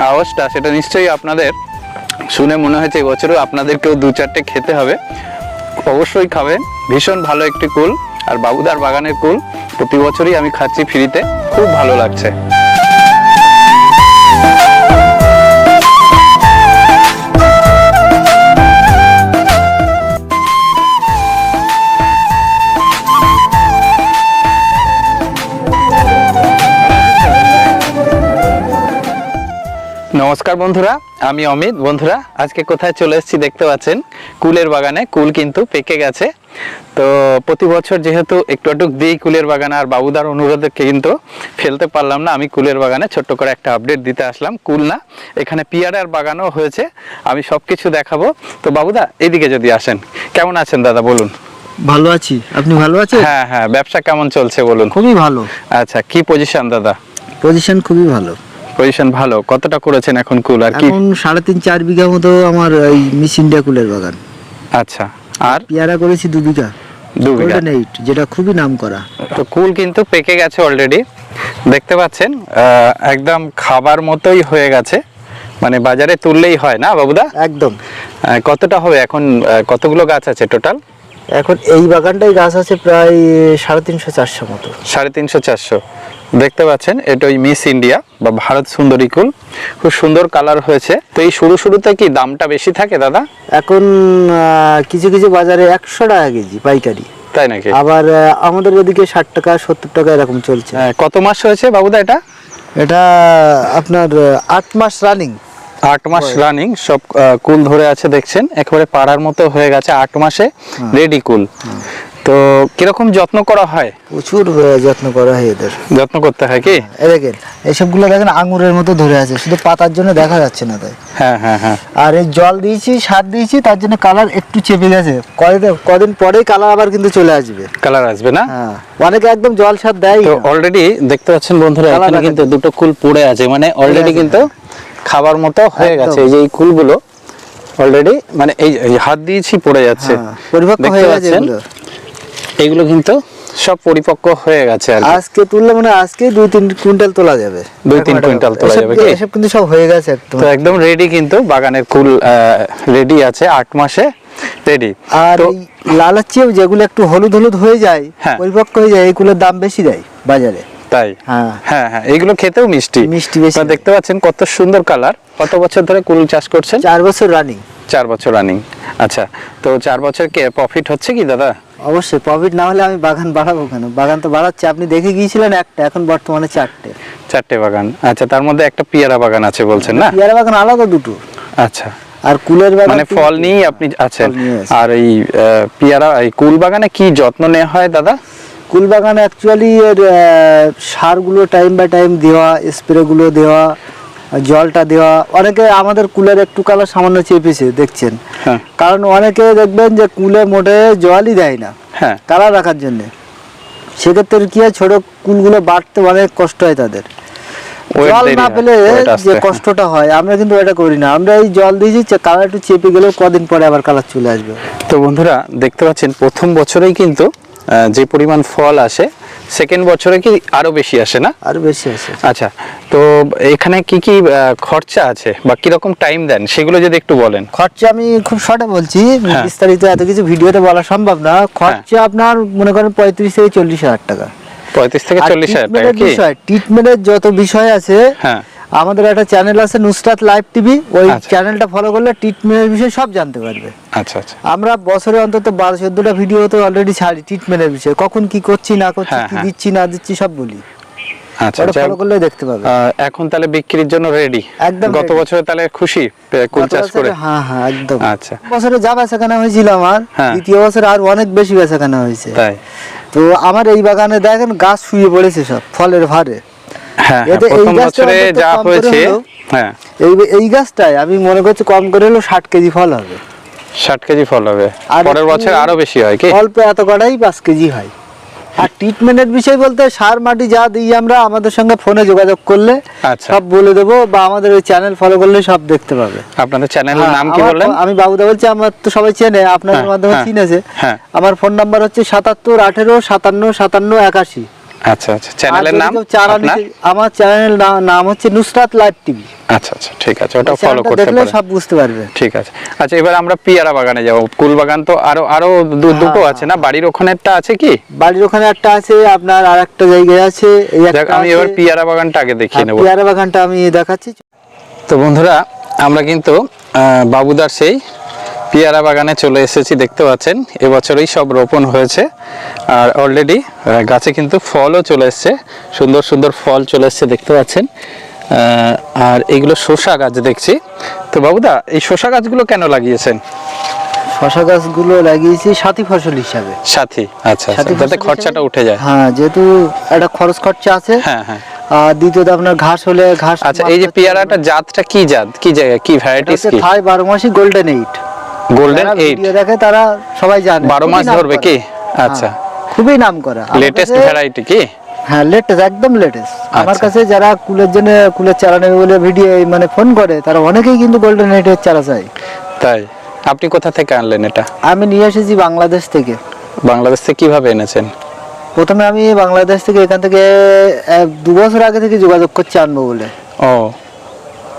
আওয়াজটা, সেটা নিশ্চয়ই আপনাদের শুনে মনে হয়েছে এবছরও আপনাদেরকেও দু চারটে খেতে হবে। অবশ্যই খাবেন। ভীষণ ভালো একটি কুল। আর বাবুদার বাগানের কুল প্রতি বছরই আমি খাচ্ছি ফ্রিতে। খুব ভালো লাগছে। নমস্কার বন্ধুরা আমি অমিত। বন্ধুরা আজকে কোথায় চলে এসেছি দেখতে পাচ্ছেন? কুলের বাগানে কুল কিন্তু পেকে গেছে। তো প্রতি বছর যেহেতু একটু একটু দিই কুলের বাগানে আর বাবুদার অনুরোধে কিন্তু ফেলতে পারলাম না আমি কুলের বাগানে ছোট্ট করে একটা আপডেট দিতে আসলাম। কুল না এখানে পিয়ারার বাগানও হয়েছে আমি সব কিছু দেখাবো। তো বাবুদা এদিকে যদি আসেন কেমন আছেন দাদা বলুন? ভালো আছি। আপনি ভালো আছেন? হ্যাঁ হ্যাঁ ব্যবসা কেমন চলছে বলুন? খুবই ভালো। আচ্ছা কি পজিশন দাদা? পজিশন খুবই ভালো। পজিশন ভালো। কতটা করেছেন এখন কুল আর কি? এখন সাড়ে তিন চার বিঘা মতো আমার এই মিস ইন্ডিয়া কুলের বাগান। আচ্ছা আর? পেয়ারা করেছি দু বিঘা। দু বিঘা? যেটা খুবই নাম করা তো কুল কিন্তু পেকে গেছে অলরেডি দেখতে পাচ্ছেন একদম খাবার মতোই হয়ে গেছে। মানে বাজারে তুললেই হয় না বাবুদা? একদম। কতটা হবে এখন কতগুলো গাছ আছে টোটাল এখন এই বাগানটাই গাছ আছে প্রায় সাড়ে তিনশো চারশো মতো। সাড়ে তিনশো চারশো। দেখতে পাচ্ছেন এটা ওই মিস ইন্ডিয়া বা ভারত সুন্দরী কুল। খুব সুন্দর কালার হয়েছে। তো এই শুরু শুরুতে কি দামটা বেশি থাকে দাদা? এখন কিছু কিছু বাজারে একশো টাকা কেজি পাইকারি। তাই নাকি? আবার আমাদের ওদিকে ষাট টাকা সত্তর টাকা এরকম চলছে। কত মাস হয়েছে বাবুদা এটা? এটা আপনার আট মাস রানিং। আট মাস রানিং সব কুল ধরে আছে দেখছেন একেবারে পাড়ার মতো হয়ে গেছে আট মাসে রেডি কুল। তো কীরকম যত্ন করা হয়? প্রচুর যত্ন করা হয় এদের। যত্ন করতে হয় কি? এই দেখেন এইসবগুলো দেখেন আঙুরের মতো ধরে আছে শুধু পাতার জন্য দেখা যাচ্ছে না তাই। হ্যাঁ হ্যাঁ হ্যাঁ। আর এই জল দিয়েছি সার দিয়েছি তার জন্য কালার একটু চেপে গেছে। কদিন কদিন পরেই কালার আবার কিন্তু চলে আসবে। কালার আসবে না? হ্যাঁ অনেকে একদম জল সার দেয় তো অলরেডি দেখতে পাচ্ছেন বন্ধুরা এখানে কিন্তু দুটো কুল পড়ে আছে মানে অলরেডি কিন্তু খাবার মতো হয়ে গেছে। এই যে এই কুলগুলো অলরেডি মানে এই হাত দিয়েছি পড়ে যাচ্ছে। হ্যাঁ, পরিপক্ক হয়ে গেছে এগুলো। এইগুলো কিন্তু সব পরিপক্ক হয়ে গেছে আর আজকে তুললে মানে আজকে দুই তিন কুইন্টাল তোলা যাবে। দুই তিন কুইন্টাল তোলা যাবে কি? এসব কিন্তু সব হয়ে গেছে একদম। তো একদম রেডি কিন্তু বাগানের কুল রেডি আছে আট মাসে রেডি আর লালের যেগুলো একটু হলুদ হলুদ হয়ে যায় হ্যাঁ। পরিপক্ক হয়ে যায় এইগুলোর দাম বেশি দেয় বাজারে। তাই? হ্যাঁ। হ্যাঁ হ্যাঁ এইগুলো খেতেও মিষ্টি। মিষ্টি বেশি। দেখতে পাচ্ছেন কত সুন্দর কালার। কত বছর ধরে কুল চাষ করছেন? চার বছর রানিং চার বছর রানিং আচ্ছা তো চার বছর কে? প্রফিট হচ্ছে কি দাদা? অবশ্যই প্রফিট না হলে আমি বাগান বাড়াবো কেন? বাগান তো বাড়াচ্ছে। আপনি দেখে গিয়েছিলেন একটা এখন বর্তমানে চারটে। চারটে বাগান। আচ্ছা তার মধ্যে একটা পিয়ারা বাগান আছে বলছেন না? পেয়ারা বাগান আলাদা দুটো। আচ্ছা। আর কুলের বাগান মানে ফল নিয়েই আপনি আছেন। আর এই আহ, পিয়ারা এই কুল বাগানে কি যত্ন নেওয়া হয় দাদা? কুল বাগানে অ্যাকচুয়ালি এর সারগুলো টাইম বাই টাইম দেওয়া স্প্রেগুলো দেওয়া জলটা দেওয়া অনেকে আমাদের কুলের একটু কালার সামান্য চেপেছে দেখছেন। হ্যাঁ। কারণ অনেকে দেখবেন যে কুলে মোটে জলই দেয় না হ্যাঁ। কালার রাখার জন্য। সেক্ষেত্রে কি হয় ছোট কুলগুলো বাড়তে অনেক কষ্ট হয় তাদের। জল না পেলে যে হ্যাঁ। কষ্টটা হয় আমরা কিন্তু এটা করি না। আমরা এই জল দিয়েছি কালার একটু চেপে গেলেও কদিন পরে আবার কালার চলে আসবে। তো বন্ধুরা দেখতে পাচ্ছেন প্রথম বছরেই কিন্তু যে পরিমাণ ফল আসে সেকেন্ড বছরে কি আরও বেশি আসে না? আরও বেশি আসে। আচ্ছা তো এখানে কি কি খরচা আছে বা কীরকম টাইম দেন? সেগুলো যদি একটু বলেন। খরচা আমি খুব শর্টে বলছি হ্যাঁ। বিস্তারিত এত কিছু ভিডিওতে বলা সম্ভব না। খরচা আপনার মনে করেন পঁয়ত্রিশ থেকে চল্লিশ হাজার টাকা। পঁয়ত্রিশ থেকে চল্লিশ হাজার টাকা ট্রিটমেন্টের যত বিষয় আছে হ্যাঁ। আমাদের একটা চ্যানেল আছে নুসরাত লাইভ টিভি ওই। চ্যানেলটা ফলো করলে ট্রিটমেন্টের বিষয়ে সব জানতে পারবে। আচ্ছা আচ্ছা। আমরা বছরে অন্তত বারো চোদ্দটা ভিডিও তো অলরেডি ছাড়ি ট্রিটমেন্টের বিষয়ে। কখন কি করছি না করছি হ্যাঁ, কি হ্যাঁ। দিচ্ছি না দিচ্ছি সব বলি। আচ্ছা ফলো করলে দেখতে পাবে। এখন তাহলে বিক্রির জন্য রেডি একদম গত। বছরে তাহলে খুশি কুল চাষ করে? হ্যাঁ হ্যাঁ একদম। আচ্ছা। বছরে যা বেচাকেনা হয়েছিল আমার হ্যাঁ। দ্বিতীয় বছরে আর অনেক বেশি বেচাকেনা হয়েছে। তাই। তো আমার এই বাগানে দেখেন গাছ শুয়ে পড়েছে সব ফলের ভারে। যা হয়েছে হ্যাঁ। এই এই গাছটায় আমি মনে করছি কম করে ষাট কেজি ফল হবে। ষাট কেজি ফল হবে। পরের বছর আরও বেশি হয় কি? অল্প এত কটাই পাঁচ কেজি হয়। আর ট্রিটমেন্টের বিষয় বলতে সার মাটি যা দিই আমরা আমাদের সঙ্গে ফোনে যোগাযোগ করলে আচ্ছা। সব বলে দেবো বা আমাদের ওই চ্যানেল ফলো করলে সব দেখতে পাবে। আপনাদের চ্যানেলের হ্যাঁ, নাম কি বললেন? আমি বাবুদা বলছি আমার তো সবাই চেনে আপনাদের হ্যাঁ, মাধ্যমে হ্যাঁ, চিনেছে। হ্যাঁ। আমার ফোন নাম্বার হচ্ছে সাতাত্তর আঠেরো সাতান্ন সাতান্ন একাশি। আচ্ছা আচ্ছা। চ্যানেলের নাম আমার চ্যানেল নাম হচ্ছে নুসরাত লাইভ টিভি। আচ্ছা আচ্ছা ঠিক আছে ওটা ফলো করতে দেখলে সব বুঝতে পারবে। ঠিক আছে। আচ্ছা এবার আমরা পিয়ারা বাগানে যাব। কুল বাগান তো আরও আরও দু- দুটো হ্যাঁ, আছে না? বাড়ির ওখানেরটা আছে কি? বাড়ির ওখানে একটা আছে আপনার একটা জায়গায় আছে এই একটা আমি এবার পিয়ারা বাগানটা আগে দেখিয়ে নেব। পেয়ারা বাগানটা আমি দেখাচ্ছি। তো বন্ধুরা আমরা কিন্তু বাবুদার সেই পিয়ারা বাগানে চলে এসেছি দেখতে পাচ্ছেন। এবছরই সব রোপণ হয়েছে। আর অলরেডি গাছে কিন্তু ফলও চলে এসছে। সুন্দর সুন্দর ফল চলে এসছে দেখতে পাচ্ছেন। আর এগুলো শসা গাছ দেখছি। তো বাবুদা এই শসা গাছগুলো কেন লাগিয়েছেন? শশা গাছগুলো লাগিয়েছি সাথী ফসল হিসাবে। সাথী আচ্ছা আচ্ছা সাথী যাতে খরচাটা উঠে যায়। হ্যাঁ যেহেতু একটা খরচ খরচা আছে হ্যাঁ হ্যাঁ। আর দ্বিতীয়ত আপনার ঘাস হলে ঘাস আচ্ছা এই যে পেয়ারাটা জাতটা কি জাত? কি জায়গা কি ভ্যারাইটিস কি? থাই বারো মাসি গোল্ডেন এইট গোল্ডেন এইট দেখে তারা সবাই জানে। বারো খুবই মাস ধরবে কি? হ্যাঁ, আচ্ছা। খুবই নাম করা লেটেস্ট ভ্যারাইটি কি? হ্যাঁ লেটেস্ট একদম লেটেস্ট আমার আচ্ছা। কাছে যারা কুলের জন্য কুলের চারা নেবে বলে ভিডিও মানে ফোন করে তারা অনেকেই কিন্তু গোল্ডেন এইটের চারা চাই তাই? আপনি কোথা থেকে আনলেন এটা? আমি নিয়ে এসেছি বাংলাদেশ থেকে। বাংলাদেশ থেকে কীভাবে এনেছেন? প্রথমে আমি বাংলাদেশ থেকে এখান থেকে দু বছর আগে থেকে যোগাযোগ করছি আনব বলে। ও।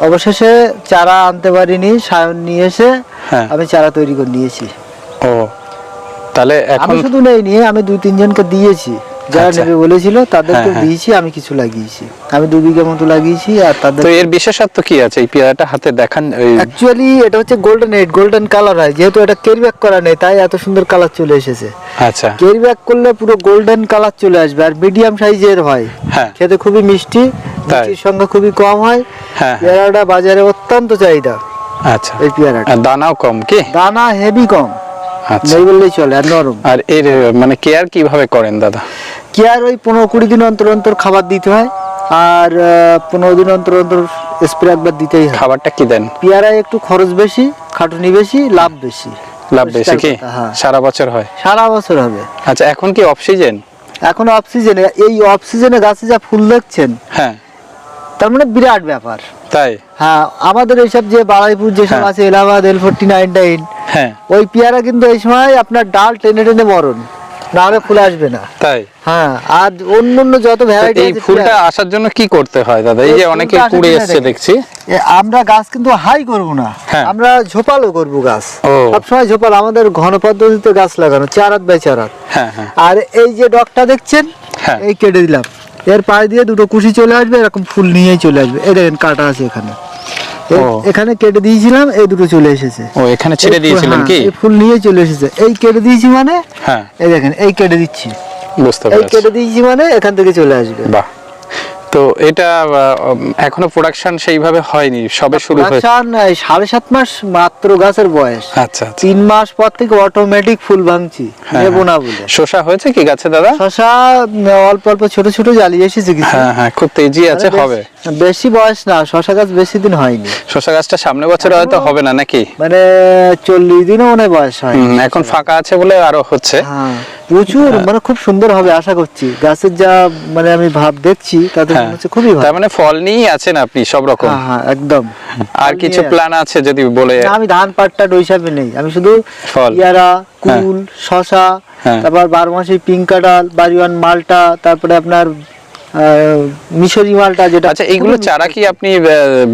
অবশেষে চারা আনতে পারিনি সায়ন নিয়ে এসে হ্যাঁ। আমি চারা তৈরি করে নিয়েছি ও তাহলে এখন শুধু নেই নিয়ে আমি দুই তিনজনকে দিয়েছি যারা আচ্ছা। নেবে বলেছিল তাদেরকে হ্যাঁ, হ্যাঁ। দিয়েছি আমি কিছু লাগিয়েছি। আমি দু বিঘা মতো লাগিয়েছি আর তাদের তো এর বিশেষত্ব কি আছে? এই পেয়ারাটা হাতে দেখান অ্যাকচুয়ালি এটা হচ্ছে গোল্ডেন এইট গোল্ডেন কালার হয়। যেহেতু এটা কেরি ব্যাক করা নেই তাই এত সুন্দর কালার চলে এসেছে। আচ্ছা। কেরি ব্যাক করলে পুরো গোল্ডেন কালার চলে আসবে আর মিডিয়াম সাইজের হয়। হ্যাঁ। খেতে খুবই মিষ্টি। মিষ্টির সংখ্যা খুবই কম হয়। পেয়ারাটা বাজারে অত্যন্ত চাহিদা আচ্ছা। এই পেয়ারাটা। দানাও কম কি? দানা হেভি কম আচ্ছা। নেই বললেই চলে আর নরম। আর এর মানে কেয়ার কীভাবে করেন দাদা? কেয়ার ওই পনেরো কুড়ি দিন অন্তর অন্তর খাবার দিতে হয়? আর পনেরো দিন অন্তর অন্তর স্প্রে একবার দিতেই হয়। খাবারটা কি দেন? পেয়ারায় একটু খরচ বেশি খাটুনি বেশি লাভ বেশি। লাভ বেশি কি? হ্যাঁ। সারা বছর হয়? সারা বছর হবে। আচ্ছা এখন কি অফ সিজন এখন অফ সিজনে এই অফ সিজনে গাছে যা ফুল দেখছেন হ্যাঁ। তার মানে বিরাট ব্যাপার। তাই? হ্যাঁ আমাদের এইসব যে বারাইপুর যেসব হ্যাঁ। আছে Allahabad L forty nine nine হ্যাঁ। ওই পেয়ারা কিন্তু এই সময় আপনার ডাল টেনে টেনে মরণ। না হলে ফুল আসবে না। তাই? হ্যাঁ আর অন্য অন্য যত ভ্যারাইটি এই ফুলটা আসার জন্য কি করতে হয় দাদা? এই যে অনেকে কুড়ে এসছে দেখছি। আমরা গাছ কিন্তু হাই করব না। হ্যাঁ। আমরা ঝোপালো করব গাছ। সবসময় ঝোপালো আমাদের ঘন পদ্ধতিতে গাছ লাগানো চার হাত বাই চার হাত। হ্যাঁ হ্যাঁ। আর এই যে ডগটা দেখছেন হ্যাঁ। এই কেটে দিলাম। এর পায়ে দিয়ে দুটো কুশি চলে আসবে এরকম ফুল নিয়েই চলে আসবে। এই দেখেন কাটা আছে এখানে। এখানে কেটে দিয়েছিলাম এই দুটো চলে এসেছে। ও এখানে ছেড়ে দিয়েছিলেন হ্যাঁ, কি? ফুল নিয়ে চলে এসেছে। এই কেটে দিয়েছি মানে হ্যাঁ। এই দেখেন এই কেটে দিচ্ছি। বুঝতে এই কেটে দিয়েছি মানে এখান থেকে চলে আসবে। বাহ। তো এটা এখনও প্রোডাকশন সেইভাবে হয়নি সবে শুরু হয়েছে। এই সাড়ে সাত মাস মাত্র গাছের বয়স। আচ্ছা আচ্ছা। তিন মাস পর থেকে অটোমেটিক ফুল ভাঙছি হ্যাঁ, নেব হ্যাঁ। না বলে। শসা হয়েছে কি গাছে দাদা? শশা অল্প অল্প ছোট ছোট জ্বালিয়ে এসেছে কিছু। হ্যাঁ হ্যাঁ খুব তেজি আছে হবে। বেশি বয়স না শশা গাছ বেশি দিন হয়নি। শসা গাছটা সামনে বছর হয়তো হবে না নাকি? মানে চল্লিশ দিনও মনে বয়স হয় এখন ফাঁকা আছে বলে আরও হচ্ছে। হ্যাঁ প্রচুর মানে খুব সুন্দর হবে আশা করছি। গাছের যা মানে আমি ভাব দেখছি তাতে হ্যাঁ। হচ্ছে খুবই ভালো। তার মানে ফল নিয়েই আছেন আপনি সব রকম? হ্যাঁ হ্যাঁ একদম। আর কিছু প্ল্যান আছে যদি বলে আমি ধান পাটটা হিসাবে নেই। আমি শুধু ফল। ইয়ারা কুল শশা হ্যাঁ। তারপর বারো মাসি পিঙ্ক কাঁঠাল বাড়িওয়ান মালটা তারপরে আপনার মিশরি মালটা যেটা আচ্ছা এইগুলো চারা কি আপনি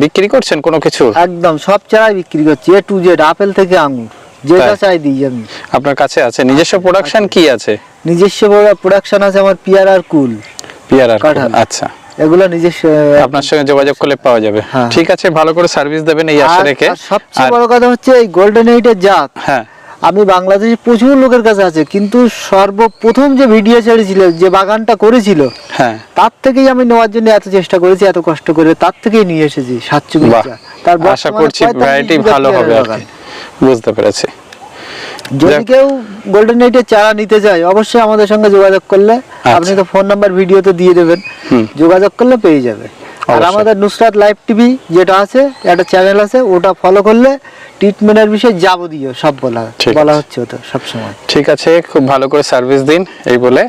বিক্রি করছেন কোনো কিছু? একদম সব চারাই বিক্রি করছি এ টু জেড আপেল থেকে আঙুর যেটা চাই দিই আমি। আপনার কাছে আছে নিজস্ব প্রোডাকশন কি আছে? নিজস্ব প্রোডাকশন আছে আমার পিয়ার আর কুল। পিয়ারার কাঁঠাল। আচ্ছা। এগুলো নিজস্ব আপনার সঙ্গে যোগাযোগ করলে পাওয়া যাবে। হ্যাঁ। ঠিক আছে ভালো করে সার্ভিস দেবেন এই আশা রেখে। সবচেয়ে বড় কথা হচ্ছে এই গোল্ডেন এইটের জাত। হ্যাঁ। আমি বাংলাদেশে প্রচুর লোকের কাছে আছে কিন্তু সর্বপ্রথম যে ভিডিও ছেড়েছিল যে বাগানটা করেছিল হ্যাঁ। তার থেকেই আমি নেওয়ার জন্য এত চেষ্টা করেছি এত কষ্ট করে তার থেকেই নিয়ে এসেছি বাহ তার আশা করছি ভ্যারাইটি ভালো হবে। বুঝতে পেরেছি। যদি কেউ গোল্ডেন নাইটের চারা নিতে চায় অবশ্যই আমাদের সঙ্গে যোগাযোগ করলে আপনি তো ফোন নাম্বার ভিডিওতে দিয়ে দেবেন। আচ্ছা। যোগাযোগ করলে পেয়ে যাবে। আর আমাদের নুসরাত লাইভ টিভি যেটা আছে একটা চ্যানেল আছে ওটা ফলো করলে ট্রিটমেন্টের বিষয়ে যাবতীয় সব বলা বলা হচ্ছে তো সব সময় ঠিক আছে খুব ভালো করে সার্ভিস দিন এই বলে।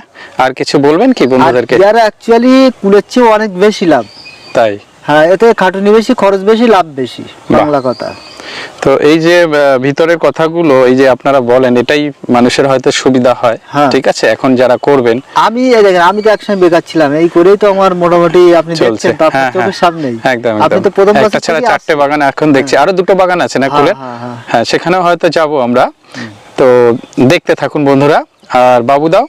আর কিছু বলবেন কি বন্ধুদেরকে? যারা অ্যাকচুয়ালি কুলের চেয়ে অনেক বেশি লাভ। তাই? হ্যাঁ এতে খাটুনি বেশি খরচ বেশি লাভ বেশি বাংলা কথা। তো এই যে আহ, ভিতরের কথাগুলো এই যে আপনারা বলেন এটাই মানুষের হয়তো সুবিধা হয় হ্যাঁ। ঠিক আছে? এখন যারা করবেন। আমি দেখেন আমি তো একসময় বেকার ছিলাম এই করেই তো আমার মোটামুটি আপনি চলছে। দেখছেন আপনার হ্যাঁ, চোখের হ্যাঁ। সামনেই। একদম আপনি তো প্রথম একটা ছাড়া চারটে বাগান এখন দেখছি। আরও দুটো বাগান আছে না কুলের হ্যাঁ, সেখানেও হয়তো যাব আমরা। তো দেখতে থাকুন বন্ধুরা। আর বাবুদাও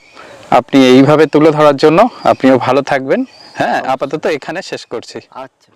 আপনি এইভাবে তুলে ধরার জন্য আপনিও ভালো থাকবেন। হ্যাঁ আপাতত এখানে শেষ করছি। আচ্ছা।